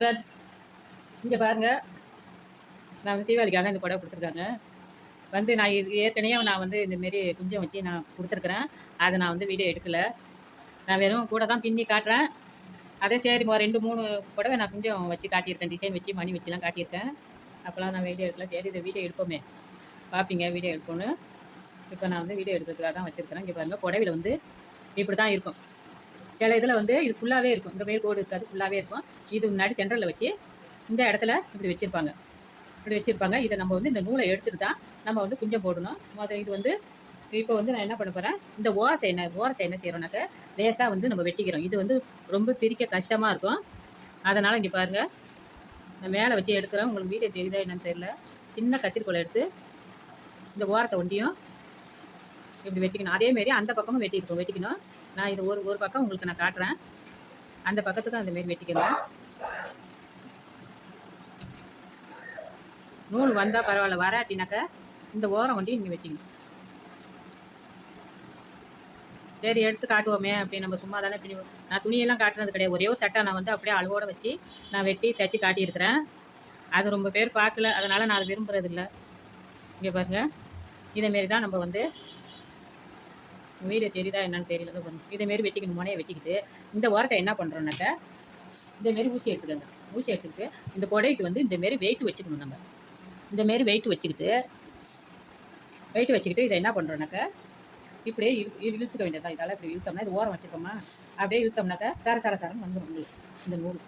Friends இங்கே பாருங்கள் நான் வந்து தீபாவளிக்காக இந்த புடவை கொடுத்துருக்காங்க. வந்து நான் ஏற்கனவே நான் வந்து இந்தமாரி குஞ்சம் வச்சு நான் கொடுத்துருக்குறேன். அதை நான் வந்து வீடியோ எடுக்கலை. நான் வெறும் கூட தான் பின்னி காட்டுறேன். அதே சரி ரெண்டு மூணு புடவை நான் குஞ்சம் வச்சு காட்டியிருக்கேன். டிசைன் வச்சு மணி வச்சுலாம் காட்டியிருக்கேன். அப்போல்லாம் நான் வீடியோ எடுக்கல. சரி இதை வீடியோ எடுப்போமே. பார்ப்பீங்க வீடியோ எடுப்போன்னு இப்போ நான் வந்து வீடியோ எடுக்கிறதுக்காக தான் வச்சுருக்கிறேன். இங்கே பாருங்கள் புடவையில் வந்து இப்படி தான் இருக்கும். சில இதில் வந்து இது ஃபுல்லாகவே இருக்கும். இந்த மேல் கோடு இருக்காது ஃபுல்லாகவே இருக்கும். இது முன்னாடி சென்டரில் வச்சு இந்த இடத்துல இப்படி வச்சுருப்பாங்க. இப்படி வச்சுருப்பாங்க. இதை நம்ம வந்து இந்த நூலை எடுத்துட்டு தான் நம்ம வந்து குஞ்சம் போடணும். முத இது வந்து இப்போ வந்து நான் என்ன பண்ண போகிறேன் இந்த ஓரத்தை என்ன ஓரத்தை என்ன செய்கிறோம்னாக்க லேசாக வந்து நம்ம வெட்டிக்கிறோம். இது வந்து ரொம்ப பிரிக்க கஷ்டமாக இருக்கும். அதனால் இங்கே பாருங்கள் நான் மேலே வச்சு எடுக்கிறேன். உங்களுக்கு வீடியோ தெரியுதா என்னன்னு தெரியல. சின்ன கத்திரிக்கோலை எடுத்து இந்த ஓரத்தை ஒண்டியும் இப்படி வெட்டிக்கணும். அதேமாரி அந்த பக்கமும் வெட்டியிருக்கோம் வெட்டிக்கணும். நான் இது ஒரு ஒரு பக்கம் உங்களுக்கு நான் காட்டுறேன். அந்த பக்கத்துக்கும் அந்தமாரி வெட்டிக்கணும். நூல் வந்தால் பரவாயில்ல வராட்டினாக்க இந்த ஓரம் ஒண்டி நீங்கள் வெட்டிக்கணும். சரி எடுத்து காட்டுவோமே அப்படி நம்ம சும்மா தானே பின்னி நான் துணியெல்லாம் காட்டுறது கிடையாது. ஒரே ஒரு சட்டை நான் வந்து அப்படியே அளவோடு வச்சு நான் வெட்டி தைச்சி காட்டியிருக்கிறேன். அது ரொம்ப பேர் பார்க்கல. அதனால் நான் அதை விரும்புகிறதில்ல இங்கே பாருங்கள் இதேமாரி தான் நம்ம வந்து மீடியா தெரியுதா என்னன்னு தெரியல கொஞ்சம். இதேமாரி வெட்டிக்கணும் முனையை வெட்டிக்கிட்டு இந்த ஓரத்தை என்ன பண்ணுறோன்னாக்க இதேமாரி ஊசி எடுத்துக்கோங்க. ஊசி எடுத்துக்கிட்டு இந்த புடவைக்கு வந்து இந்தமாரி வெயிட் வச்சுக்கணும் நம்ம. இந்தமாரி வெயிட் வச்சுக்கிட்டு வெயிட் வச்சுக்கிட்டு இதை என்ன பண்ணுறோன்னாக்க இப்படியே இழு இழுத்துக்க வேண்டியதான் இதெல்லாம் இப்படி இழுத்தோம்னா இது ஓரம் வச்சுக்கோமா அப்படியே இழுத்தோம்னாக்க சர சர சரன்னு வந்துடும் உங்களுக்கு இந்த நூல்.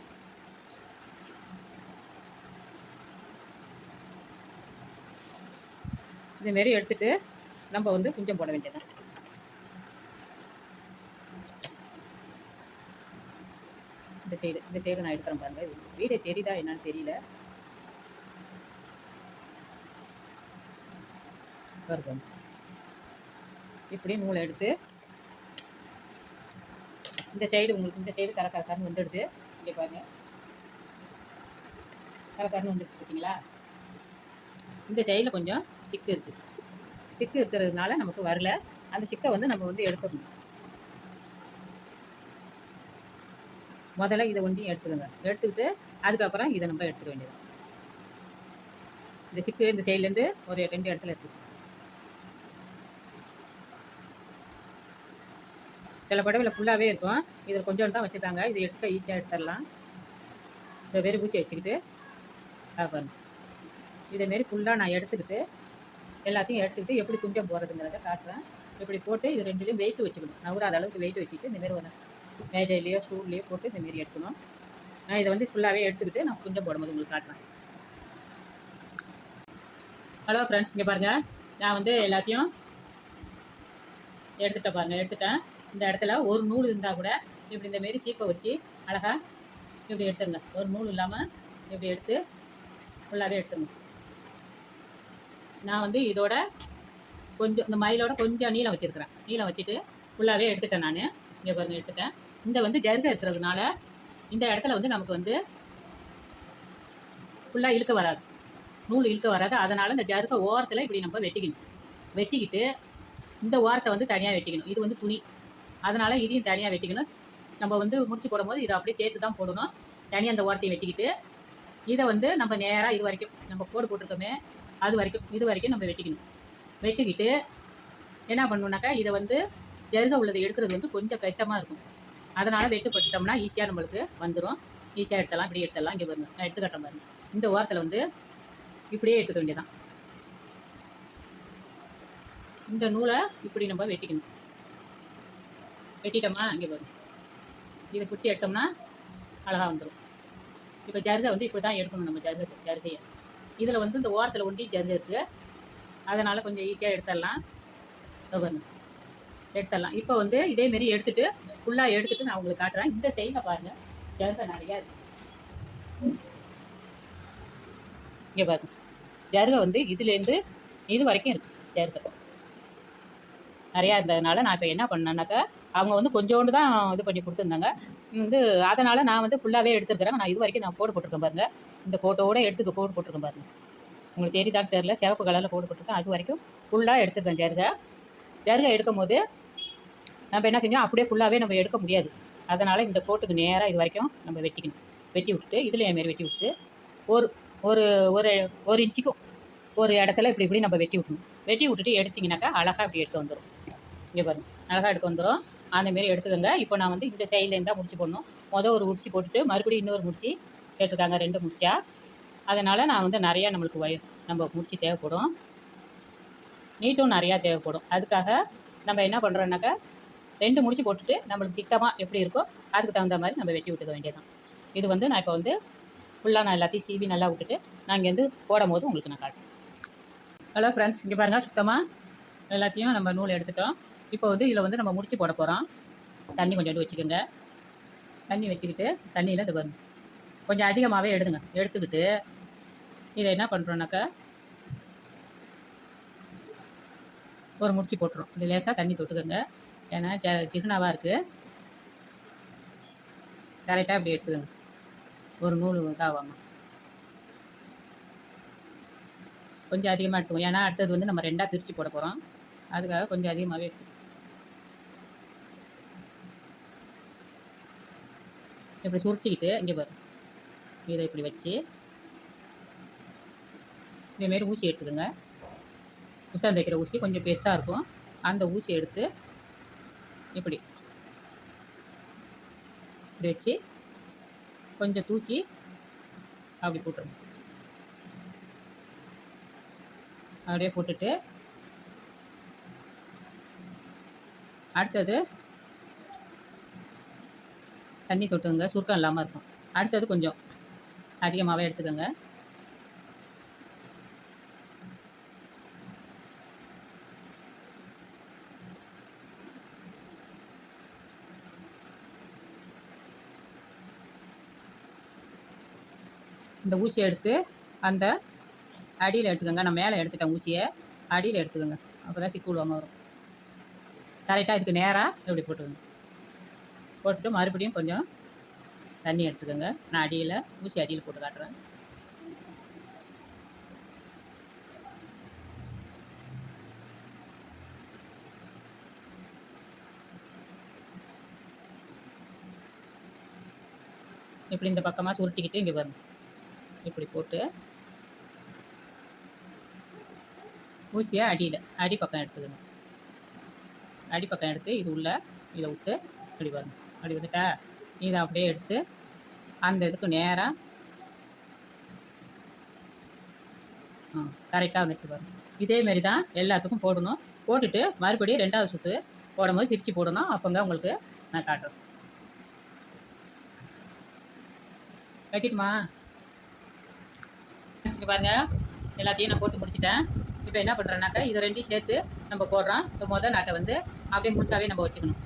இதுமாரி எடுத்துகிட்டு நம்ம வந்து குஞ்சம் போட வேண்டியதான் இந்த சைடு இந்த சைடு நான் எடுக்கிறேன் பாருங்கள் வீடியோ தெரியுதா என்னன்னு தெரியல. பாருங்க. இப்படி நூலை எடுத்து இந்த சைடு உங்களுக்கு இந்த சைடு கரக்கரக்காரன்னு வந்துடுது இங்கே பாருங்க. கரக்கரன்னு வந்துடுச்சு பார்த்தீங்களா இந்த சைடில் கொஞ்சம் சிக்கு இருக்குது சிக்கு இருக்கிறதுனால நமக்கு வரல. அந்த சிக்கை வந்து நம்ம வந்து எடுத்துடணும். முதல்ல இதை ஒன்றையும் எடுத்துக்கோங்க எடுத்துக்கிட்டு அதுக்கப்புறம் இதை நம்ம எடுத்துக்க வேண்டியது இந்த சிக்கு இந்த சைட்லேருந்து ஒரு ரெண்டு இடத்துல இருக்குது சில படவில் ஃபுல்லாகவே இருக்கும். இதில் கொஞ்சோண்டு தான் வச்சுருக்காங்க. இது எடுக்க ஈஸியாக எடுத்துடலாம். இந்த வெறி பூச்சி வச்சுக்கிட்டு பாருங்க. இதேமாரி ஃபுல்லாக நான் எடுத்துக்கிட்டு எல்லாத்தையும் எடுத்துக்கிட்டு எப்படி குஞ்சம் போகிறதுங்கிறத காட்டுறேன். இப்படி போட்டு இது ரெண்டுலேயும் வெயிட் வச்சுக்கணும். நவுறாத அளவுக்கு வெயிட் வச்சுட்டு இந்தமாரி ஒரு மேஜையிலையோ ஸ்டூல்லையோ போட்டு இந்தமாரி எடுக்கணும். நான் இதை வந்து ஃபுல்லாகவே எடுத்துக்கிட்டு நான் குஞ்சம் போடும்போது உங்களுக்கு காட்டுறேன். ஹலோ ஃப்ரெண்ட்ஸ் இங்கே பாருங்கள் நான் வந்து எல்லாத்தையும் எடுத்துட்டேன் பாருங்கள் எடுத்துட்டேன். இந்த இடத்துல ஒரு நூல் இருந்தால் கூட இப்படி இந்த மாரி சீப்பை வச்சு அழகாக இப்படி எடுத்துருங்க. ஒரு நூல் இல்லாமல் இப்படி எடுத்து ஃபுல்லாகவே எடுத்துங்க நான் வந்து இதோட கொஞ்சம் இந்த மயிலோட கொஞ்சம் நீளம் வச்சுருக்கிறேன். நீளம் வச்சுட்டு ஃபுல்லாகவே எடுத்துட்டேன் நான். இங்கே பாருங்கள் எடுத்துட்டேன். இந்த வந்து ஜருகை இருக்கிறதுனால இந்த இடத்துல வந்து நமக்கு வந்து ஃபுல்லாக இழுக்க வராது. நூல் இழுக்க வராது. அதனால் இந்த ஜருகை ஓரத்தில் இப்படி நம்ம வெட்டிக்கணும். வெட்டிக்கிட்டு இந்த ஓரத்தை வந்து தனியாக வெட்டிக்கணும். இது வந்து துணி. அதனால் இதையும் தனியாக வெட்டிக்கணும். நம்ம வந்து முடிச்சு போடும்போது இதை அப்படியே சேர்த்து தான் போடணும். தனியாக அந்த ஓரத்தையும் வெட்டிக்கிட்டு இதை வந்து நம்ம நேராக இது வரைக்கும் நம்ம கோடு போட்டிருக்கோமே அது வரைக்கும் இது வரைக்கும் நம்ம வெட்டிக்கணும். வெட்டிக்கிட்டு என்ன பண்ணணுன்னாக்கா இதை வந்து ஜருக உள்ளதை எடுக்கிறது வந்து கொஞ்சம் கஷ்டமாக இருக்கும். அதனால் வெட்டுப்பட்டுட்டோம்னா ஈஸியாக நம்மளுக்கு வந்துடும் ஈஸியாக எடுத்துடலாம். இப்படி எடுத்துடலாம். இங்கே பாருங்க. நான் எடுத்து காட்டுறேன் பாருங்க. இந்த ஓரத்தில் வந்து இப்படியே எடுத்துக்க வேண்டியதான் இந்த நூலை இப்படி நம்ம வெட்டிக்கணும். வெட்டிட்டோமா இங்கே வரும் இதை குச்சி எடுத்தோம்னா அழகாக வந்துடும் இப்போ ஜருகை வந்து இப்படி தான் எடுக்கணும் நம்ம ஜருகை ஜருகையை. இதில் வந்து இந்த ஓரத்தில் ஒண்டி ஜருகை இருக்குது அதனால் கொஞ்சம் ஈஸியாக எடுத்துடலாம். வரணும் எடுத்துடலாம். இப்போ வந்து இதேமாரி எடுத்துகிட்டு ஃபுல்லாக எடுத்துகிட்டு நான் உங்களுக்கு காட்டுறேன். இந்த சைடில் பாருங்கள் ஜருகை நிறையா இங்கே பாருங்க. ஜருகை வந்து இதுலேருந்து இது வரைக்கும் இருக்குது ஜருகை நிறையா இருந்ததுனால நான் இப்போ என்ன பண்ணேன்னாக்கா அவங்க வந்து கொஞ்சோண்டு தான் இது பண்ணி கொடுத்துருந்தாங்க. வந்து அதனால் நான் வந்து ஃபுல்லாகவே எடுத்துருக்கிறேன். நான் இது வரைக்கும் நான் கோடு போட்டிருக்கேன் பாருங்க. இந்த கோட்டோடு எடுத்து கோடு போட்டிருக்கேன் பாருங்கள் உங்களுக்கு தெரியுதான்னு தெரில சிவப்பு கலரில் கோடு போட்டிருக்கேன். அது வரைக்கும் ஃபுல்லாக எடுத்துருக்கேன் ஜருகை ஜருகை எடுக்கும் போது நம்ம என்ன செஞ்சோம்? அப்படியே ஃபுல்லாகவே நம்ம எடுக்க முடியாது. அதனால் இந்த கோட்டுக்கு நேராக இது வரைக்கும் நம்ம வெட்டிக்கணும். வெட்டி விட்டுட்டு இதில் மாரி வெட்டி விட்டு ஒரு ஒரு ஒரு ஒரு இன்ச்சுக்கும் ஒரு இடத்துல இப்படி இப்படி நம்ம வெட்டி விட்டணும். வெட்டி விட்டுட்டு எடுத்திங்கனாக்கா அழகாக இப்படி எடுத்து வந்துடும் இங்கே பாருங்க. அழகாக எடுத்து வந்துடும் அந்தமாரி எடுத்துக்கோங்க. இப்போ நான் வந்து இந்த சைட்லேருந்து தான் முடிச்சு போடணும். மொதல் ஒரு முடிச்சு போட்டுட்டு மறுபடியும் இன்னொரு முடிச்சு கேட்டிருக்காங்க. ரெண்டு முடிச்சா. அதனால் நான் வந்து நிறையா நம்மளுக்கு வய நம்ம முடிச்சு தேவைப்படும். நீட்டும் நிறையா தேவைப்படும். அதுக்காக நம்ம என்ன பண்ணுறோன்னாக்கா ரெண்டு முடிச்சு போட்டுட்டு நம்மளுக்கு திட்டமாக எப்படி இருக்கோ அதுக்கு தகுந்த மாதிரி நம்ம வெட்டி விட்டுக்க வேண்டியதான் இது வந்து நான் இப்போ வந்து ஃபுல்லாக நான் எல்லாத்தையும் சீவி நல்லா விட்டுட்டு நான் இங்கேருந்து போடும் போது உங்களுக்கு நான் காட்டுறேன். ஹலோ ஃப்ரெண்ட்ஸ் இங்கே பாருங்கள் சுத்தமாக எல்லாத்தையும் நம்ம நூல் எடுத்துட்டோம். இப்போ வந்து இதில் வந்து நம்ம முடிச்சு போட போகிறோம் தண்ணி கொஞ்சம் வச்சுக்கோங்க. தண்ணி வச்சுக்கிட்டு தண்ணியில் இது வரும் கொஞ்சம் அதிகமாகவே எடுதுங்க எடுத்துக்கிட்டு இதை என்ன பண்ணுறோன்னாக்கா ஒரு முடிச்சு போட்டுரும் லேசாக தண்ணி தொட்டுக்கோங்க. ஏன்னா ஜ ஜிகுனாவாக இருக்குது கரெக்டாக இப்படி எடுத்துக்கோங்க. ஒரு நூல் இதாகாமல் கொஞ்சம் அதிகமாக எடுத்துக்கோங்க. ஏன்னா அடுத்தது வந்து நம்ம ரெண்டாக பிரித்து போட போகிறோம் அதுக்காக கொஞ்சம் அதிகமாகவே எடுத்து இப்படி சுருட்டிக்கிட்டு இங்கே பாரு. இதை இப்படி வச்சு. இதேமாரி ஊசி எடுத்துக்கோங்க. புத்தகம் தைக்கிற ஊசி கொஞ்சம் பெருசாக இருக்கும். அந்த ஊசி எடுத்து இப்படி. இப்படி வச்சு கொஞ்சம் தூக்கி அப்படி போட்டுருங்க அப்படியே போட்டுட்டு அடுத்தது தண்ணி தொட்டுங்க சுருக்கம் இல்லாமல் இருக்கும். அடுத்தது கொஞ்சம் அதிகமாகவே எடுத்துக்கோங்க. இந்த ஊசியை எடுத்து அந்த அடியில் எடுத்துக்கோங்க. நான் மேலே எடுத்துட்டேன் ஊசியை. அடியில் எடுத்துக்கோங்க. அப்போ தான் சிக்கு வரும். கரெக்டாக இதுக்கு நேராக இப்படி போட்டுக்கோங்க. போட்டுட்டு மறுபடியும் கொஞ்சம் தண்ணி எடுத்துக்கோங்க. நான் அடியில் ஊசி அடியில் போட்டு காட்டுறேன். இப்படி இந்த பக்கமாக சுருட்டிக்கிட்டு இங்கே வரணும் இப்படி போட்டு ஊசியை அடியில் அடி பக்கம் எடுத்துக்கணும். அடி பக்கம் எடுத்து இது உள்ள இதை விட்டு இப்படி வரணும். அப்படி வந்துட்டா இதை அப்படியே எடுத்து அந்த இதுக்கு நேராக ஆ கரெக்டாக வந்துட்டு வரும். இதேமாரி தான் எல்லாத்துக்கும் போடணும். போட்டுட்டு மறுபடியும் ரெண்டாவது சுற்று போடும்போது பிரித்து போடணும். அப்போங்க உங்களுக்கு நான் காட்டுறேன். வைக்கட்டுமா? இங்கே பாருங்க. எல்லாத்தையும் நான் போட்டு முடிச்சிட்டேன். இப்போ என்ன பண்ணுறேன்னாக்கா இதை ரெண்டையும் சேர்த்து நம்ம போடுறோம். இப்போ முதல் நாட்டை வந்து அப்படியே முழுசாகவே நம்ம வச்சுக்கணும்.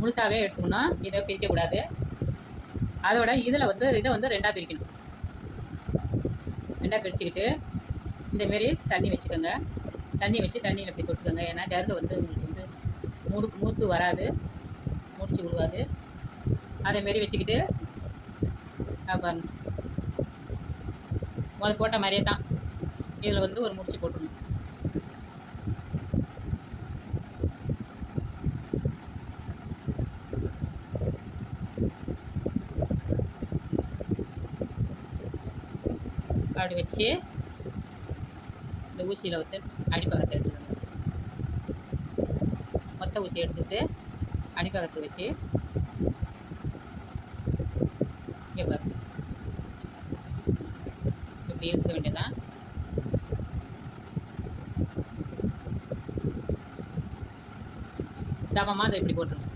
முழுசாகவே எடுத்துக்கணும் இதை பிரிக்கக்கூடாது அதோட இதில் வந்து இதை வந்து ரெண்டாக பிரிக்கணும். ரெண்டாக பிரிச்சுக்கிட்டு இந்தமாரி தண்ணி வச்சுக்கோங்க. தண்ணி வச்சு தண்ணியில் இப்படி தொட்டுக்கோங்க. ஏன்னா ஜருகை வந்து உங்களுக்கு வந்து முடு மூட்டு வராது. முடிச்சு விழுவாது அதேமாரி வச்சுக்கிட்டு பாருங்க. முதல்ல போட்ட மாதிரியே தான். இதில் வந்து ஒரு முடிச்சு போட்டுணும் அப்படி வச்சு இந்த ஊசியில் வந்து அடிப்பகத்தை எடுத்துக்கணும் மொத்த ஊசி எடுத்துகிட்டு அடிப்பகத்தை வச்சு இங்கே பாருங்க இப்படி எடுத்துக்க வேண்டியதான் சமமாக அதை இப்படி போட்டுருங்க.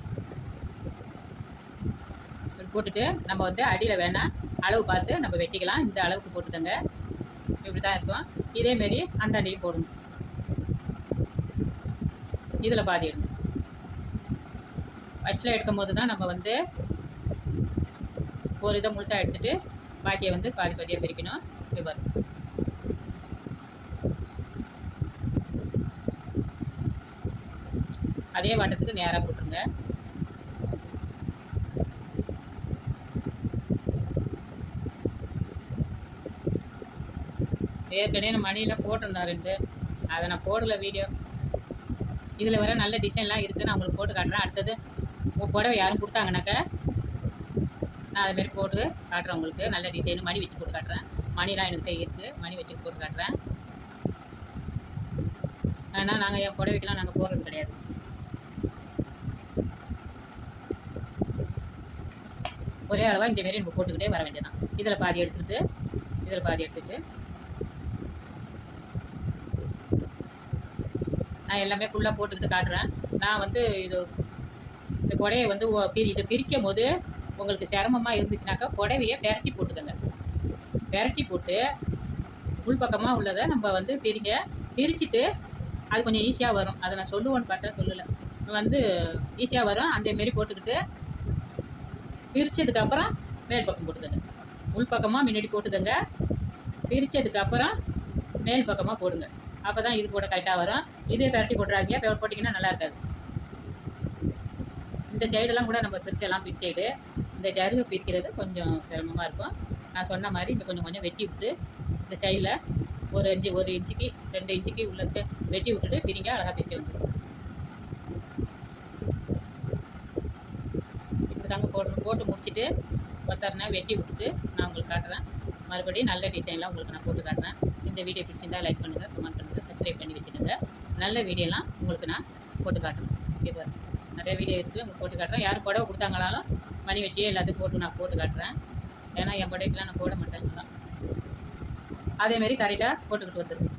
இப்படி போட்டுட்டு நம்ம வந்து அடியில் வேணால் அளவு பார்த்து நம்ம வெட்டிக்கலாம். இந்த அளவுக்கு போட்டுக்கோங்க. இப்படி தான் இருக்கும் இதேமாரி அந்த அடியும் போடணும். இதில் பாதி எடுங்க. ஃபஸ்ட்டில் எடுக்கும் போது தான் நம்ம வந்து ஒரு இதை முழுசாக எடுத்துகிட்டு பாக்கியை வந்து பாதி பாதியாக பிரிக்கணும். இப்படி பாருங்க அதே வட்டத்துக்கு நேராக போட்டுருங்க. ஏற்கனவே நான் மணியில் போட்டிருந்தேன் ரெண்டு. அதை நான் போடல வீடியோ. இதில் வர நல்ல டிசைன்லாம் இருக்குது நான் உங்களுக்கு போட்டு காட்டுறேன். அடுத்தது உங்கள் புடவை யாரும் கொடுத்தாங்கனாக்கா நான் அதுமாரி போட்டு காட்டுறேன் உங்களுக்கு. நல்ல டிசைன் மணி வச்சு போட்டு காட்டுறேன். மணிலாம் எனக்கு இருக்குது மணி வச்சு போட்டு காட்டுறேன். ஆனால் நாங்கள் என் புடவைக்கெலாம் நாங்கள் போடுறது கிடையாது. ஒரே அளவாக இந்த மாரி நம்ம போட்டுக்கிட்டே வர வேண்டியதான் இதில் பாதி எடுத்துகிட்டு இதில் பாதி எடுத்துகிட்டு நான் எல்லாமே ஃபுல்லாக போட்டுக்கிட்டு காட்டுறேன். நான் வந்து இது இந்த புடவையை வந்து பிரி இதை பிரிக்கும் போது உங்களுக்கு சிரமமாக இருந்துச்சுனாக்கா புடவையை பெரட்டி போட்டுக்கோங்க. பெரட்டி போட்டு உள்பக்கமாக உள்ளதை நம்ம வந்து பிரிங்க பிரிச்சுட்டு அது கொஞ்சம் ஈஸியாக வரும். அதை நான் சொல்லுவோன்னு பார்த்தா சொல்லலை. வந்து ஈஸியாக வரும். அதேமாரி போட்டுக்கிட்டு பிரித்ததுக்கப்புறம் மேல் பக்கம் போட்டுக்கோங்க. உள் பக்கமாக முன்னாடி போட்டுக்கங்க. பிரித்ததுக்கப்புறம் மேல் பக்கமாக போடுங்க. அப்போ தான் இது போட கரெக்டாக வரும். இதே பெரட்டி போட்டுறாங்க பெ- போட்டிங்கன்னா நல்லா இருக்காது. இந்த சைடெல்லாம் கூட நம்ம பிரிச்செல்லாம் பிரிச்சைடு இந்த ஜருகு பிரிக்கிறது கொஞ்சம் சிரமமாக இருக்கும். நான் சொன்ன மாதிரி இந்த கொஞ்சம் கொஞ்சம் வெட்டி விட்டு இந்த சைடில் ஒரு இன்ச்சு ஒரு இன்ச்சுக்கு ரெண்டு இன்ச்சுக்கு உள்ள வெட்டி விட்டுட்டு பிரிங்க அழகாக பிரிக்க வந்துடும் இப்படி தாங்க போடணும். போட்டு முடிச்சுட்டு ஒத்தரனை வெட்டி விட்டுட்டு நான் உங்களுக்கு காட்டுறேன். மறுபடியும் நல்ல டிசைன்லாம் உங்களுக்கு நான் போட்டு காட்டுறேன். இந்த வீடியோ பிடிச்சிருந்தா லைக் பண்ணுங்கள் கமெண்ட் பண்ணுங்கள் சப்ஸ்கிரைப் பண்ணி வச்சுக்கோங்க. நல்ல வீடியோலாம் உங்களுக்கு நான் போட்டு காட்டுறேன். ஓகே நிறைய வீடியோ இருக்குது உங்களுக்கு போட்டு காட்டுறேன். யார் புடவை கொடுத்தாங்களாலும் மணி வச்சு எல்லாத்தையும் போட்டு நான் போட்டு காட்டுறேன். ஏன்னா என் புடவைக்கெலாம் நான் போட மாட்டேன் தான் அதேமாரி கரெக்டாக போட்டுக்கிட்டு வந்துடும்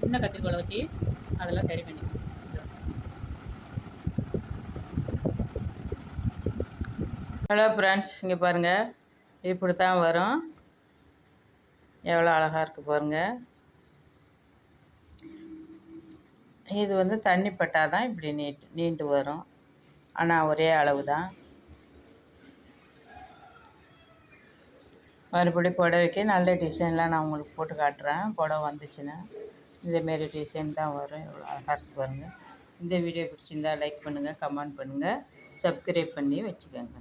சின்ன கத்திரிக்கோலை வச்சு அதெல்லாம் சரி பண்ணி ஹலோ ஃப்ரெண்ட்ஸ் இங்கே பாருங்கள் இப்படி தான் வரும். எவ்வளோ அழகாக இருக்குது பாருங்கள் இது வந்து தண்ணி பட்டால் தான் இப்படி நீட் நீண்டு வரும். ஆனால் ஒரே அளவு தான் மறுபடியும் புடவைக்கு நல்ல டிசைன்லாம் நான் உங்களுக்கு போட்டு காட்டுறேன். புடவை வந்துச்சுன்னா இதேமாரி டிசைன் தான் வரும். இவ்வளோ அழகாக பாருங்கள் இந்த வீடியோ பிடிச்சிருந்தா லைக் பண்ணுங்கள் கமெண்ட் பண்ணுங்கள் சப்ஸ்கிரைப் பண்ணி வச்சுக்கோங்க.